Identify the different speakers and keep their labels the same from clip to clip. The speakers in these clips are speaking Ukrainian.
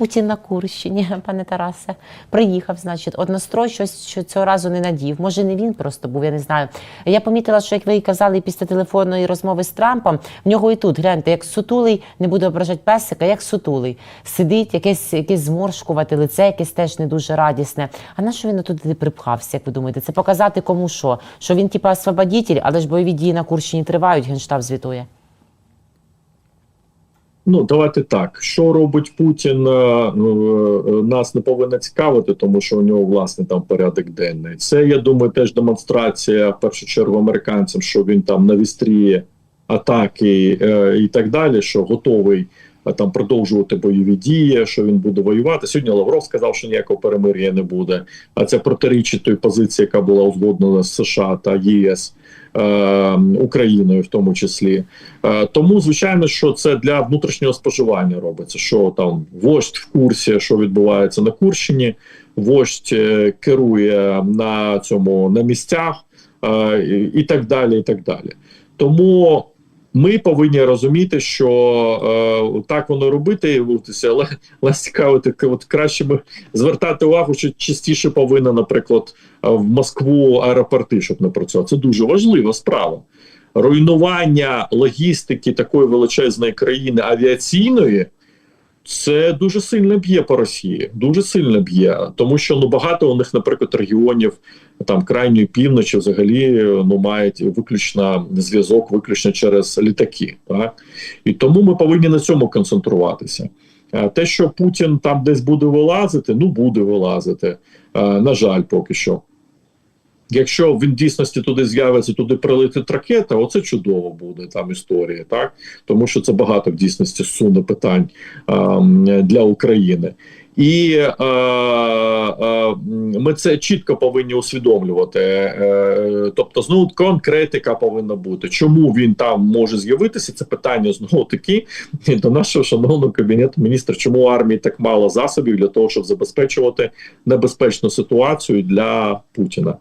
Speaker 1: Путін на Курщині, пане Тарасе, приїхав, значить, однострой щось що цього разу не надів. Може, не він просто був, я не знаю. Я помітила, що як ви і казали після телефонної розмови з Трампом, в нього і тут гляньте, як сутулий, не буду ображати песика, як сутулий. Сидить, якесь, якесь зморшкувате лице, якесь теж не дуже радісне. А на що він туди припхався, як ви думаєте? Це показати кому що? Що він, типа, освободитель, але ж бойові дії на Курщині тривають, генштаб звітує.
Speaker 2: Ну, давайте так. Що робить Путін, е, е, нас не повинно цікавити, тому що у нього власне там порядок денний. Це я думаю, теж демонстрація в першу чергу американцям, що він там на вістрі атаки е, і так далі, що готовий е, там продовжувати бойові дії, що він буде воювати. Сьогодні Лавров сказав, що ніякого перемир'я не буде. А це протирічить той позиції, яка була узгоднена з США та ЄС. е, Україною, в тому числі, Е, тому звичайно, що це для внутрішнього споживання робиться. Що там вождь в курсі, що відбувається на Курщині, вождь е, керує на цьому на місцях е, і так далі. І так далі. Тому ми повинні розуміти, що е, так воно робити, але, але цікаво, так, от краще би звертати увагу, що частіше повинна, наприклад, е, в Москву аеропорти, щоб не працювати. Це дуже важлива справа. Руйнування логістики такої величезної країни авіаційної. Це дуже сильно б'є по Росії, дуже сильно б'є, тому що ну багато у них, наприклад, регіонів там крайньої півночі взагалі ну мають виключно зв'язок, виключно через літаки. Так? І тому ми повинні на цьому концентруватися. Те, що Путін там десь буде вилазити, ну буде вилазити. На жаль, поки що. Якщо він дійсності туди з'явиться, туди прилетить ракета, оце чудово буде там історія, так тому що це багато в дійсності суне питань ем, для України. І е, е, ми це чітко повинні усвідомлювати. Е, тобто, знову конкретика повинна бути. Чому він там може з'явитися? Це питання знову таки до нашого шановного кабінету міністра. Чому армії так мало засобів для того, щоб забезпечувати небезпечну ситуацію для Путіна?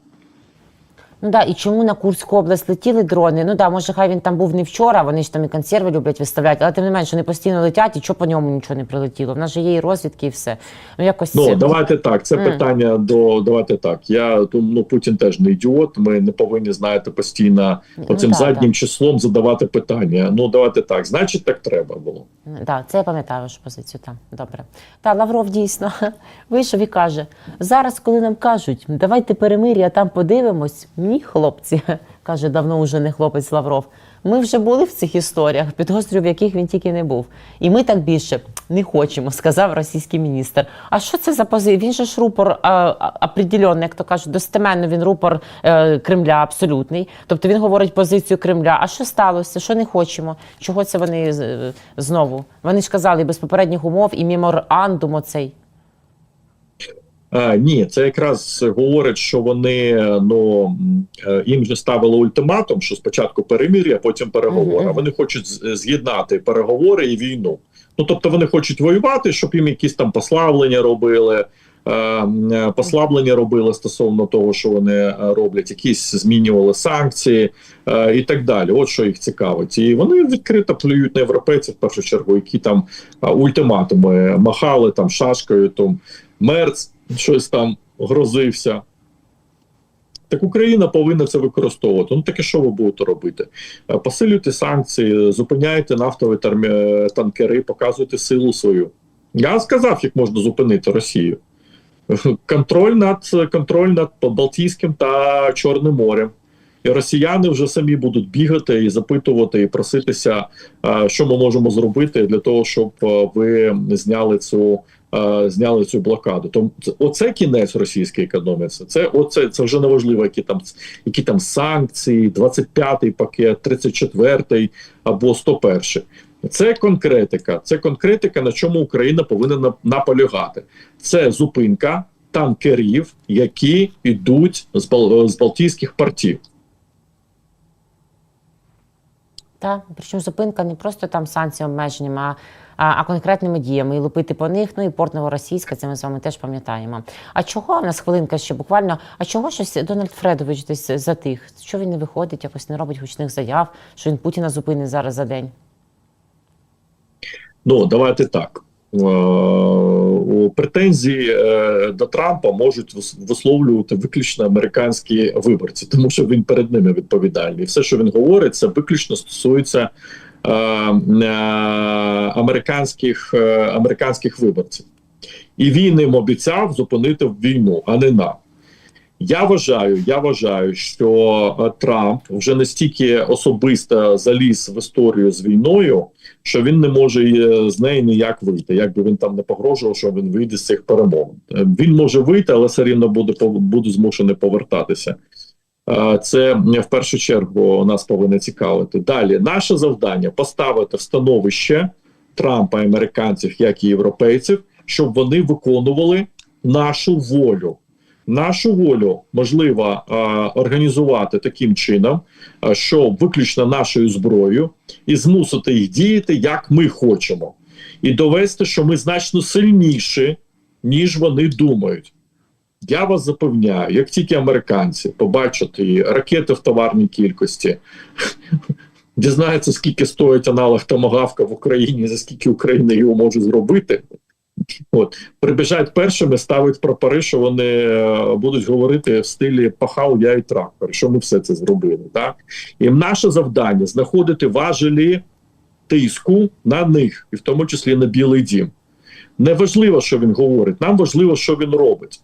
Speaker 1: Ну да, і чому на Курську область летіли дрони? Ну да, може, хай він там був не вчора, вони ж там і консерви люблять виставляти, але тим не менше вони постійно летять, і чого по ньому нічого не прилетіло. В нас же є і розвідки, і все. Ну якось
Speaker 2: Ну давайте так. Це
Speaker 1: Мгм.
Speaker 2: питання до давайте так. Я ну Путін теж не ідіот. Ми не повинні знаєте постійно оцим
Speaker 1: Ну, да,
Speaker 2: заднім
Speaker 1: да.
Speaker 2: числом задавати питання. Ну давайте так. Значить, так треба було.
Speaker 1: Да, це я пам'ятаю вашу позицію. Там добре. Та Лавров дійсно вийшов і каже: зараз, коли нам кажуть, давайте перемир'я, там подивимось. Ні, хлопці, каже давно уже не хлопець Лавров. Ми вже були в цих історіях, підозрюю, в яких він тільки не був. І ми так більше не хочемо, сказав російський міністр. А що це за позиція? Він же ж рупор определенний, як то кажуть, достеменно він рупор е, Кремля абсолютний. Тобто він говорить позицію Кремля. А що сталося? Що не хочемо? Чого це вони е, знову? Вони ж казали без попередніх умов і меморандум оцей.
Speaker 2: А, ні, це якраз говорить, що вони ну е, їм же ставили ультиматум, що спочатку перемир'я, потім переговори. А Вони хочуть з'єднати переговори і війну. Ну тобто вони хочуть воювати, щоб їм якісь там послаблення робили. е, е, Послаблення робили стосовно того, що вони е, роблять, якісь змінювали санкції е, і так далі. От що їх цікавить, і вони відкрито плюють на європейців в першу чергу, які там е, ультиматуми махали там шашкою, там Мерц щось там грозився. Так Україна повинна це використовувати. Ну таке що ви будете робити? Е, Посилюйте санкції, зупиняйте нафтові термі- танкери, показуйте силу свою. Я сказав, як можна зупинити Росію. Контроль над контроль над Балтійським та Чорним морем. І росіяни вже самі будуть бігати і запитувати, і проситися, е, що ми можемо зробити для того, щоб е, ви зняли цю е, зняли цю блокаду. Тому це- оце кінець російської економіці. Це оце це вже неважливо, які там які там санкції, 25-й пакет, 34-й або 101-й. Це конкретика. Це конкретика, на чому Україна повинна наполягати. Це зупинка танкерів, які йдуть з, Бал- з Балтійських портів.
Speaker 1: Та причому зупинка не просто там санкціями обмеженнями, а, а, конкретними діями і лупити по них. Ну і порт Новоросійська, це ми з вами теж пам'ятаємо. А чого в нас хвилинка ще буквально? А чого щось Дональд Фредович десь затих? Що він не виходить, якось не робить гучних заяв, що він Путіна зупинить зараз за день?
Speaker 2: Ну, давайте так. Е, претензії е, до Трампа можуть вис- висловлювати виключно американські виборці, тому що він перед ними відповідальний. Все, що він говорить, це виключно стосується е, е, американських, е, американських виборців. І він їм обіцяв зупинити війну, а не нам. Я вважаю, я вважаю, що е, Трамп вже настільки особисто заліз в історію з війною, що він не може е, з неї ніяк вийти. Як би він там не погрожував, що він вийде з цих перемовин. Він може вийти, але все рівно буде буде змушений повертатися. Це е, в першу чергу нас повинно цікавити. Далі наше завдання поставити в становище Трампа, американців, як і європейців, щоб вони виконували нашу волю. Нашу волю можливо організувати таким чином, що виключно нашою зброєю, і змусити їх діяти, як ми хочемо, і довести, що ми значно сильніші, ніж вони думають. Я вас запевняю, як тільки американці побачать і ракети в товарній кількості, дізнаються, скільки стоїть аналог томагавка в Україні, за скільки Україна його може зробити. От прибіжать першими, ставить прапори, що вони е, будуть говорити в стилі пахав я і трактор, що ми все це зробили. Так і наше завдання знаходити важелі тиску на них, і в тому числі на Білий Дім. Не важливо, що він говорить, нам важливо, що він робить.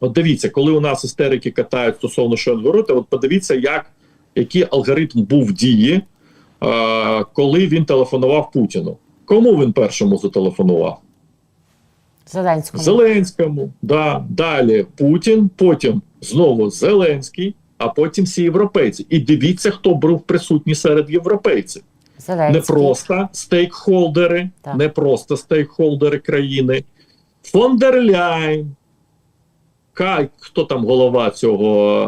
Speaker 2: От дивіться, коли у нас істерики катають стосовно що він говорить, от подивіться, як, який алгоритм був в дії, е, коли він телефонував Путіну. Кому він першому зателефонував?
Speaker 1: Зеленському.
Speaker 2: Зеленському, да. далі Путін, потім знову Зеленський, а потім всі європейці. І дивіться, хто був присутній серед європейців.
Speaker 1: Зеленський.
Speaker 2: Не просто стейкхолдери,
Speaker 1: Так.
Speaker 2: не просто стейкхолдери країни. Фон дер хто там голова цього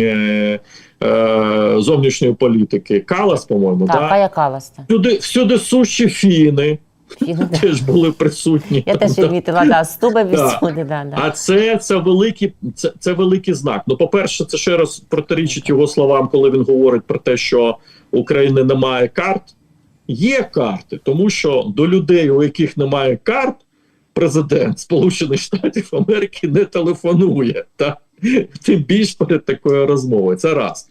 Speaker 2: е, е, зовнішньої політики? Калас, по-моєму,
Speaker 1: Так,
Speaker 2: да?
Speaker 1: Калас.
Speaker 2: всюди, всюди сущі фіни
Speaker 1: Фіни, да.
Speaker 2: теж були присутні.
Speaker 1: Я теж відмітила, да, стуби
Speaker 2: Так.
Speaker 1: всюди, да, да.
Speaker 2: А це, це великий це, це великий знак. Ну, по-перше, це ще раз протирічить його словам, коли він говорить про те, що України немає карт. Є карти, тому що до людей, у яких немає карт, президент Сполучених Штатів Америки не телефонує. Та? Тим більш перед такою розмовою. Це раз.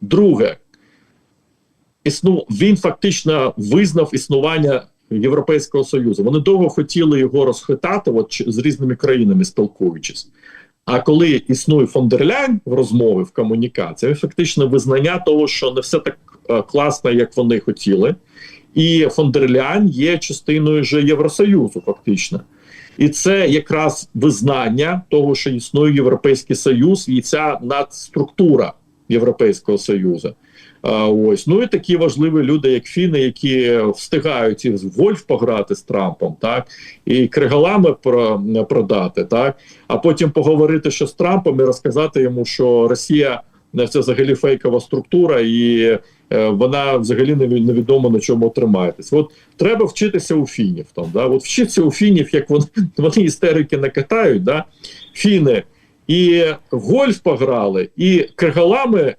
Speaker 2: Друге, існу, він фактично визнав існування Європейського Союзу. Вони довго хотіли його розхитати, от з різними країнами спілкуючись. А коли існує фон дер Ляйн в розмові, в комунікації, фактично визнання того, що не все так е, класно, як вони хотіли. І фон дер Ляйн є частиною вже Євросоюзу, фактично. І це якраз визнання того, що існує Європейський Союз і ця надструктура Європейського Союзу. Ось. Ну і такі важливі люди, як Фіни, які встигають і в гольф пограти з Трампом, так? І кригалами про, продати, так? А потім поговорити що з Трампом і розказати йому, що Росія е, це взагалі фейкова структура, і вона взагалі невідомо на чому тримаєтесь. От треба вчитися у фінів. Там да, от вчитися у фінів, як вони, вони істерики накатають, да фіни. І гольф пограли, і кригалами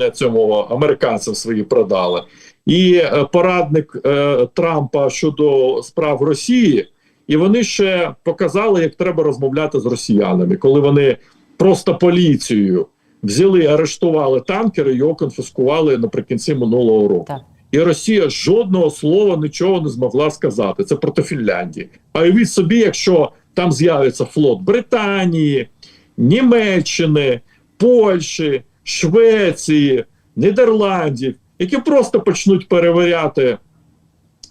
Speaker 2: е, цьому американцям свої продали, і е, порадник е, Трампа щодо справ Росії, і вони ще показали, як треба розмовляти з росіянами, коли вони просто поліцією взяли, арештували танкер і його конфіскували наприкінці минулого року.
Speaker 1: Так.
Speaker 2: І Росія жодного слова нічого не змогла сказати. Це проти Фінляндії. А уявіть собі, якщо там з'явиться флот Британії, Німеччини, Польщі, Швеції, Нідерландів, які просто почнуть перевіряти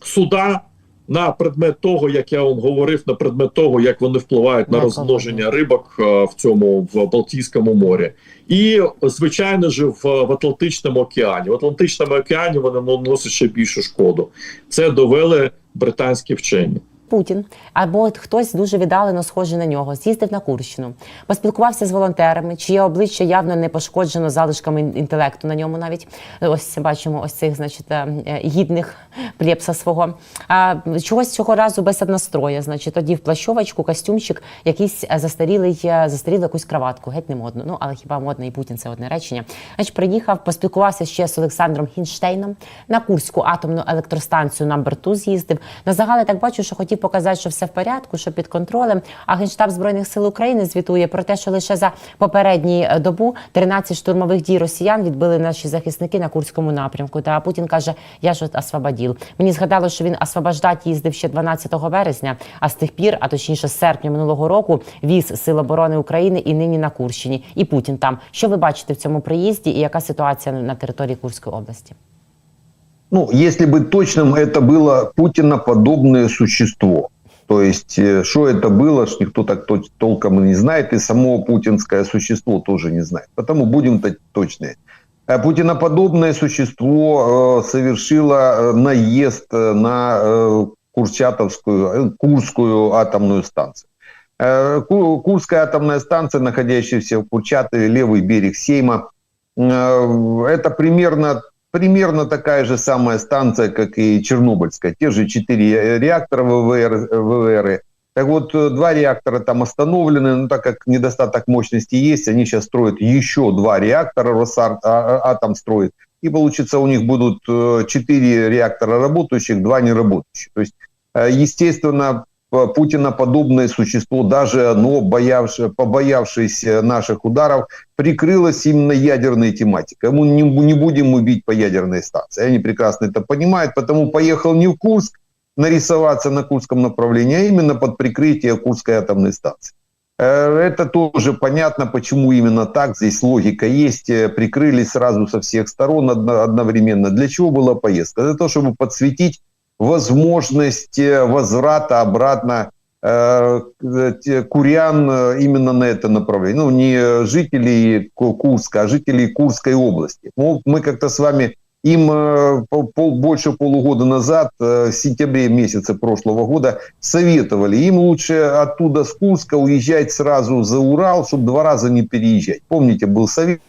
Speaker 2: суда на предмет того, як я вам говорив, на предмет того, як вони впливають на розмноження рибок е, в цьому в Балтійському морі, і звичайно ж в, в Атлантичному океані. В Атлантичному океані вони наносять ще більшу шкоду. Це довели британські вчені.
Speaker 1: Путін або хтось дуже віддалено схожий на нього, з'їздив на Курщину, поспілкувався з волонтерами, чиє обличчя явно не пошкоджено залишками інтелекту на ньому. Навіть ось бачимо ось цих, значить, е, е, гідних плєпса свого. А чогось цього разу без одностроя, значить, одів плащовочку, костюмчик, якийсь е, застарілий, е, застарілу якусь краватку, геть не модно. Ну але хіба модно і Путін це одне речення. Значить, приїхав, поспілкувався ще з Олександром Хінштейном на Курську атомну електростанцію номер 2 з'їздив. На загал я так бачу, що хотів показати, що все в порядку, що під контролем. А Генштаб збройних сил України звітує про те, що лише за попередні е, добу 13 штурмових дій росіян відбили наші захисники на Курському напрямку. Та Путін каже: Я ж от освободів. Мені згадало, що він освобождати їздив ще 12 березня, а з тих пір, а точніше з серпня минулого року, віз Сил оборони України і нині на Курщині. І Путін там. Що ви бачите в цьому приїзді, і яка ситуація на території Курської області?
Speaker 3: Ну, если быть точным, это было Путиноподобное существо. То есть, э, что это было, ж никто так толком не знает, и само путинское существо тоже не знает. Потому будем то- точные. Э, Путиноподобное существо э, совершило э, наезд на Курчатовскую, Курскую атомную станцию. Ку- Курская атомная станция, находящаяся в Курчатове, левый берег Сейма, это примерно примерно такая же самая станция, как и Чернобыльская. Те же четыре реактора ВВР, ВВР. Так вот, э, два реактора там остановлены, но так как недостаток мощности есть, они сейчас строят еще два реактора, Росатом строит. И получится у них будут э, четыре реактора работающих, два неработающих. То есть, э, естественно, П- Путиноподобное существо, даже оно, боявшее, побоявшееся наших ударов, прикрылось именно ядерной тематикой. Мы не, не будем убить по ядерной станции. Они прекрасно это понимают, потому поехал не в Курск нарисоваться на Курском направлении, а именно под прикрытие Курской атомной станции. Э, Это тоже понятно, почему именно так. Здесь логика есть. Э, Прикрылись сразу со всех сторон одно- одновременно. Для чего была поездка? Для того, чтобы подсветить возможность э, возврата обратно э, те- курян э, именно на это направление. Ну, не жителей Ку- Курска, а жителей Курской области. Ну, Мы как-то с вами им э, пол- больше полугода назад, э, в сентябре месяце прошлого года, советовали им лучше оттуда с Курска уезжать сразу за Урал, чтобы два раза не переезжать. Помните, был совет,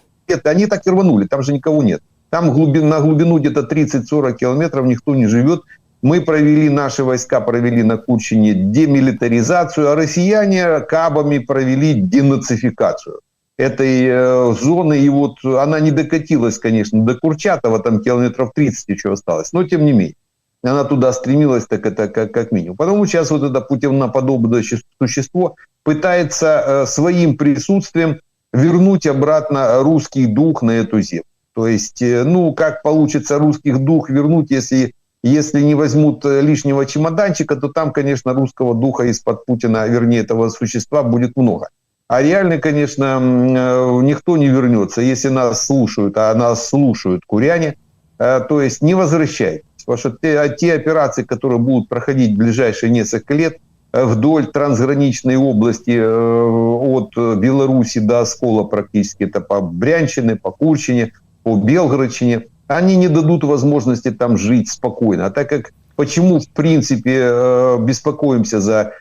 Speaker 3: они так и рванули, там же никого нет. Там глубин, на глубину где-то 30-40 километров никто не живет. Мы провели, наши войска провели на Курчине демилитаризацию, а россияне кабами провели денацификацию этой э, зоны. И вот она не докатилась, конечно, до Курчатова, там километров 30 еще осталось, но тем не менее. Она туда стремилась, так это как, как минимум. Потому сейчас вот это путевноподобное существо пытается э, своим присутствием вернуть обратно русский дух на эту землю. То есть, э, ну, как получится русских дух вернуть, если, если не возьмут э, лишнего чемоданчика, то там, конечно, русского духа из-под Путина, вернее, этого существа будет много. А реально, конечно, э, никто не вернется. Если нас слушают, а нас слушают куряне, э, то есть не возвращайтесь. Потому что те, те операции, которые будут проходить в ближайшие несколько лет вдоль трансграничной области от Беларуси до Оскола практически, это по Брянщине, по Курчине, по Белгородчине, они не дадут возможности там жить спокойно. А так как почему, в принципе, э, беспокоимся за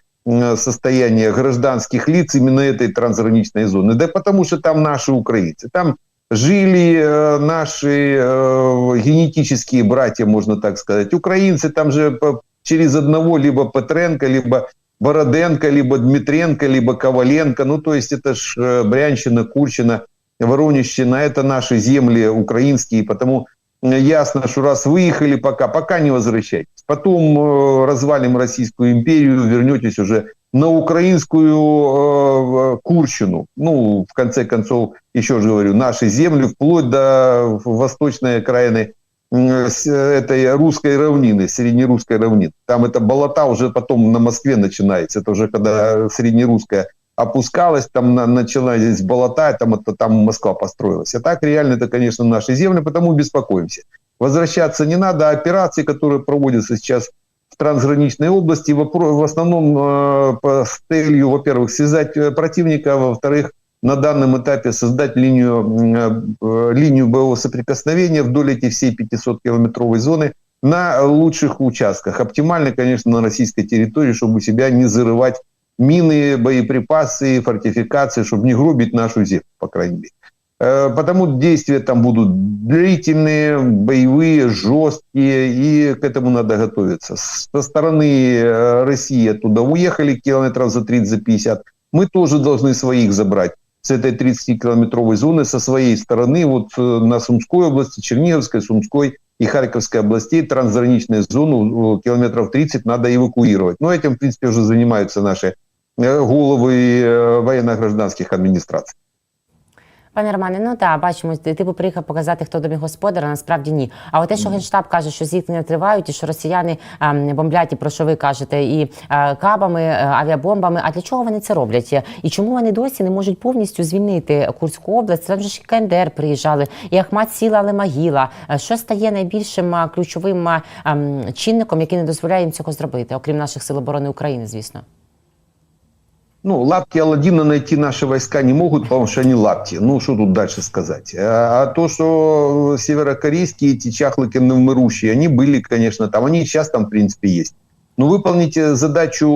Speaker 3: состояние гражданских лиц именно этой трансграничной зоны? Да потому что там наши украинцы. Там жили э, наши э, генетические братья, можно так сказать. Украинцы там же через одного либо Петренко, либо Бороденко, либо Дмитренко, либо Коваленко. Ну, то есть это ж Брянщина, Курщина, Воронежщина. Это наши земли украинские. Потому ясно, что раз выехали пока, пока не возвращайтесь. Потом э, развалим Российскую империю, вернетесь уже на украинскую э, Курщину. Ну, в конце концов, еще же говорю, наши земли, вплоть до восточной окраины этой русской равнины, среднерусской равнины. Там это болота уже потом на Москве начинается. Это уже когда среднерусская опускалась, там на, началась болота, там, это, там Москва построилась. А так реально это, конечно, наши земли, потому беспокоимся. Возвращаться не надо, а операции, которые проводятся сейчас в трансграничной области, в основном э, с целью, во-первых, связать э, противника, во-вторых, на данном этапе создать линию, э, линию боевого соприкосновения вдоль этой всей 500-километровой зоны на лучших участках. Оптимально, конечно, на российской территории, чтобы себя не зарывать мины, боеприпасы, фортификации, чтобы не гробить нашу землю, по крайней мере. Э, Потому действия там будут длительные, боевые, жесткие, и к этому надо готовиться. Со стороны э, России оттуда уехали километров за 30, за 50. Мы тоже должны своих забрать с этой 30-километровой зоны, со своей стороны, вот э, на Сумской области, Черниговской, Сумской, и Харьковской областей трансграничную зону километров 30 надо эвакуировать. Но этим, в принципе, уже занимаются наши э, головы э, военно-гражданских администраций.
Speaker 1: Пане Романе, ну так, бачимо, ти типу приїхав показати, хто домі господар, а насправді ні. А от те, що Генштаб каже, що зіткнення тривають, і що росіяни ем, бомблять, і про що ви кажете, і е, кабами, е, авіабомбами. А для чого вони це роблять? І чому вони досі не можуть повністю звільнити Курську область? Там же ж і КНДР приїжджали, і Ахмат Сіла, але Магіла. Е, Що стає найбільшим е, ключовим е, ем, чинником, який не дозволяє їм цього зробити, окрім наших сил оборони України, звісно?
Speaker 3: Ну, лапки Аладдина найти наши войска не могут, потому что они лапти. Ну, что тут дальше сказать? А, а то, что северокорейские эти чахлыки навмырущие, они были, конечно, там. Они сейчас там, в принципе, есть. Но выполните задачу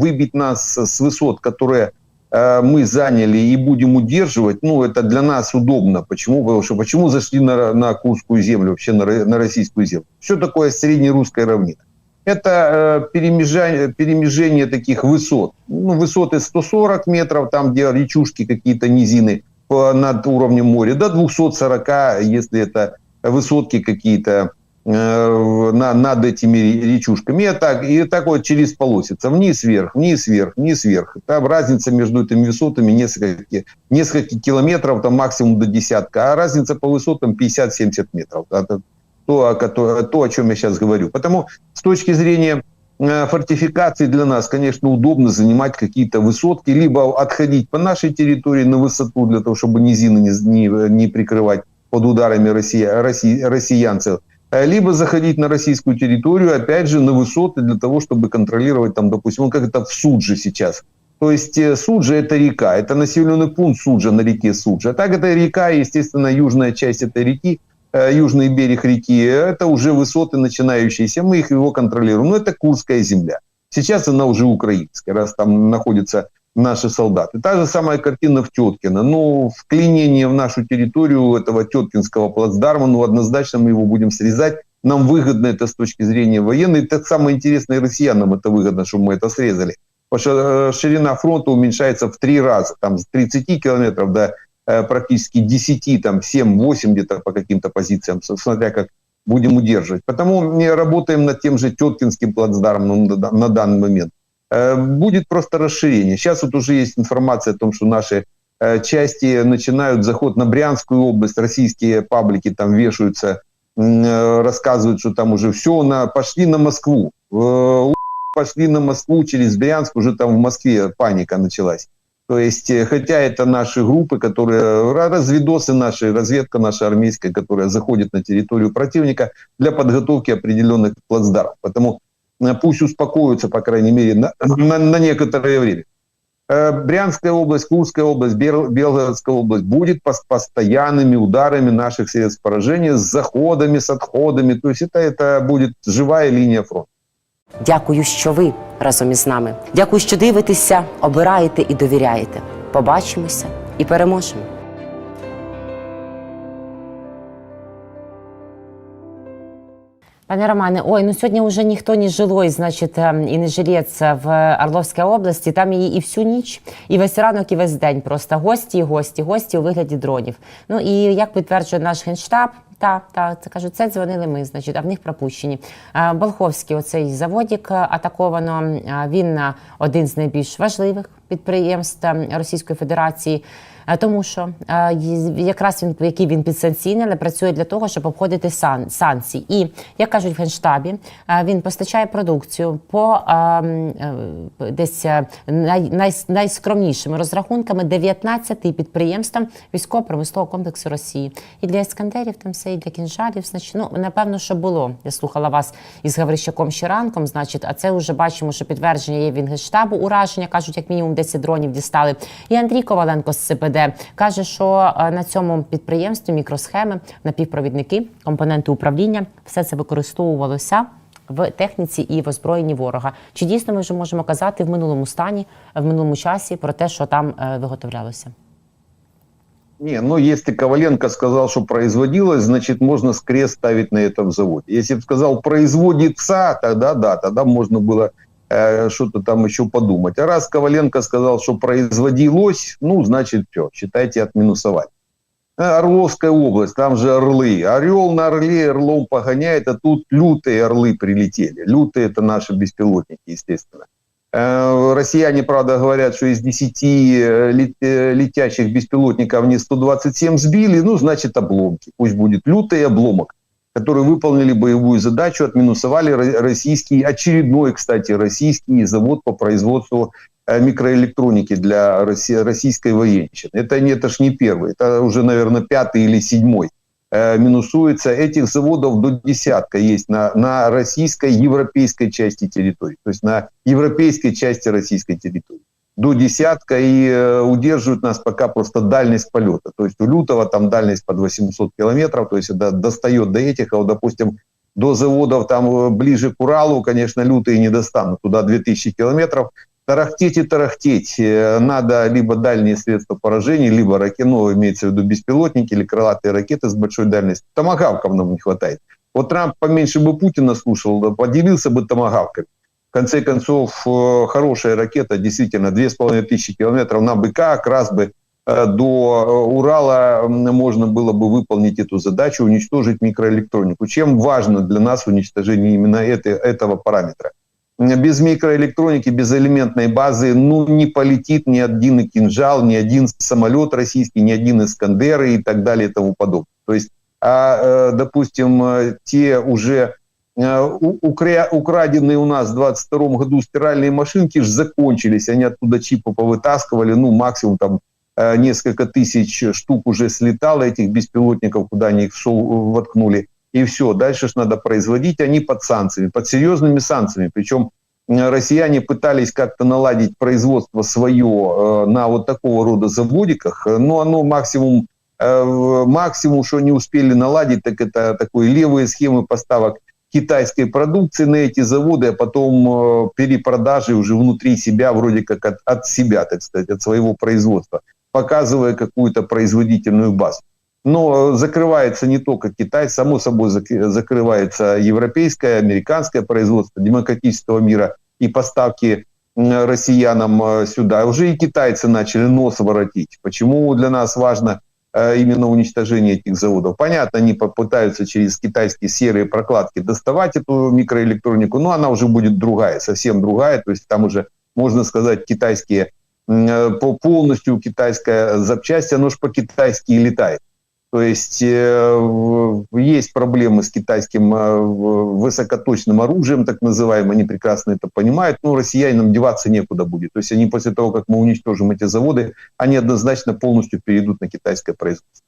Speaker 3: выбить нас с высот, которые э, мы заняли и будем удерживать, ну, это для нас удобно. Почему? Потому что почему зашли на, на Курскую землю, вообще на, на российскую землю? Что такое среднерусская равнина? Это э, перемежание, перемежение таких высот. Ну, высоты 140 метров, там, где речушки какие-то низины над уровнем моря, до 240, если это высотки какие-то э, на, над этими речушками. И так, и так вот через полосица. Вниз, вверх, вниз, вверх, вниз, вверх. Там разница между этими высотами несколько, несколько километров, там максимум до десятка. А разница по высотам 50-70 метров. Это то, о, то, о чем я сейчас говорю. Потому с точки зрения э, фортификации для нас, конечно, удобно занимать какие-то высотки, либо отходить по нашей территории на высоту для того, чтобы низины не, не, не прикрывать под ударами россия, росси- россиянцев, э, либо заходить на российскую территорию, опять же, на высоты для того, чтобы контролировать там, допустим, ну, как это в Судже сейчас. То есть э, Суджа – это река, это населенный пункт Суджа на реке Суджа. Так это река, естественно, южная часть этой реки, южный берег реки, это уже высоты начинающиеся, мы их его контролируем. Но это Курская земля. Сейчас она уже украинская, раз там находятся наши солдаты. Та же самая картина в Теткино. Ну, вклинение в нашу территорию этого Теткинского плацдарма, ну, однозначно мы его будем срезать. Нам выгодно это с точки зрения военной. И так самое интересное, россиянам это выгодно, что мы это срезали. Потому что э, ширина фронта уменьшается в три раза. Там с 30 километров до э, практически 10, там 7-8 где-то по каким-то позициям, смотря как будем удерживать. Потому мы работаем над тем же Теткинским плацдармом на, на данный момент. Э, Будет просто расширение. Сейчас вот уже есть информация о том, что наши э, части начинают заход на Брянскую область, российские паблики там вешаются, э, рассказывают, что там уже все, на, пошли на Москву. Э, Пошли на Москву через Брянск, уже там в Москве паника началась. То есть, э, хотя это наши группы, которые, ра- разведосы наши, разведка наша армейская, которая заходит на территорию противника для подготовки определенных плацдармов. Поэтому э, пусть успокоятся, по крайней мере, на, на, на некоторое время. Э, Брянская область, Курская область, Бел- Белгородская область будет пос- постоянными ударами наших средств поражения с заходами, с отходами. То есть это, это будет живая линия фронта.
Speaker 1: Дякую, що ви разом із нами. Дякую, що дивитеся, обираєте і довіряєте. Побачимося і переможемо. Пане Романе, ой, ну сьогодні вже ніхто не жилой, значить, ем, і не жилець в Орловській області. Там її і всю ніч, і весь ранок, і весь день. Просто гості, гості, гості у вигляді дронів. Ну і як підтверджує наш генштаб, та, та, це кажуть, це дзвонили ми, значить, а в них пропущені. Е, Болховський, оцей заводік е, атаковано. Е, Він один з найбільш важливих підприємств е, Російської Федерації. Е, Тому що е, якраз він який він підсанкційний, але працює для того, щоб обходити сан, санкції. І як кажуть в генштабі, е, він постачає продукцію по е, м, е, десь най, най, найскромнішими розрахунками 19 підприємствам військово-промислового комплексу Росії. І для іскандерів там все, і для кінжалів. Значить, ну напевно, що було. Я слухала вас із Гаврищаком ще ранком. Значить, а це вже бачимо, що підтвердження є від генштабу. Ураження кажуть, як мінімум 10 дронів дістали. І Андрій Коваленко з ЦПД каже, що е, на цьому підприємстві мікросхеми, напівпровідники, компоненти управління, все це використовувалося. В техніці і в озброєнні ворога. Чи дійсно ми вже можемо казати в минулому стані, в минулому часі про те, що там е, виготовлялося?
Speaker 3: Не, ну если Коваленко сказал, что производилось, значит можно скрест ставить на этом заводе. Если бы сказал производится, тогда да, тогда можно было э, что-то там еще подумать. А раз Коваленко сказал, что производилось, ну значит все, считайте отминусовать. Э, Орловская область, там же орлы. Орел на орле орлом погоняет, а тут лютые орлы прилетели. Лютые это наши беспилотники, естественно. Э, Россияне, правда, говорят, что из 10 э, лет- э, летящих беспилотников они 127 сбили, ну, значит, обломки. Пусть будет лютый обломок, которые выполнили боевую задачу, отминусовали ро- российский, очередной, кстати, российский завод по производству э, микроэлектроники для росси- российской военщины. Это, это ж не первый, это уже, наверное, пятый или седьмой э, минусуется. Этих заводов до десятка есть на, на российской, европейской части территории, то есть на европейской части российской территории. До десятка и э, удерживают нас пока просто дальность полета. То есть у Лютого там дальность под 800 километров, то есть это достает до этих, а вот, допустим, до заводов там э, ближе к Уралу, конечно, лютые не достанут. Туда 2000 километров. Тарахтеть и тарахтеть. Э, Надо либо дальние средства поражения, либо ракеты, ну, имеется в виду беспилотники или крылатые ракеты с большой дальностью. Томагавков нам не хватает. Вот Трамп поменьше бы Путина слушал, да поделился бы томагавками. Конце концов, э, хорошая ракета, действительно, 2500 километров на бы как раз бы э, до э, Урала можно было бы выполнить эту задачу, уничтожить микроэлектронику. Чем важно для нас уничтожение именно этой, этого параметра? Без микроэлектроники, без элементной базы, ну, не полетит ни один и кинжал, ни один самолет российский, ни один Искандеры и так далее и тому подобное. То есть, а, допустим, те уже укра- украденные у нас в 22 году стиральные машинки же закончились, они оттуда чипы повытаскивали, ну, максимум там э, несколько тысяч штук уже слетало этих беспилотников, куда они их шел, воткнули, и все. Дальше ж надо производить, они под санкциями, под серьезными санкциями. Причем э, россияне пытались как-то наладить производство свое э, на вот такого рода заводиках, э, но оно максимум, э, максимум, что не успели наладить, так это такой левые схемы поставок китайской продукции на эти заводы, а потом э, перепродажи уже внутри себя, вроде как от, от себя, так сказать, от своего производства, показывая какую-то производительную базу. Но э, закрывается не только Китай, само собой зак- закрывается европейское, американское производство демократического мира и поставки россиянам э, сюда. Уже и китайцы начали нос воротить. Почему для нас важно именно уничтожение этих заводов? Понятно, они попытаются через китайские серые прокладки доставать эту микроэлектронику, но она уже будет другая, совсем другая. То есть там уже, можно сказать, китайские м, э, по- полностью китайская запчасть, оно же по-китайски и летает. То есть э, есть проблемы с китайским э, высокоточным оружием, так называемым, они прекрасно это понимают, но россиянам деваться некуда будет. То есть они после того, как мы уничтожим эти заводы, они однозначно полностью перейдут на китайское производство.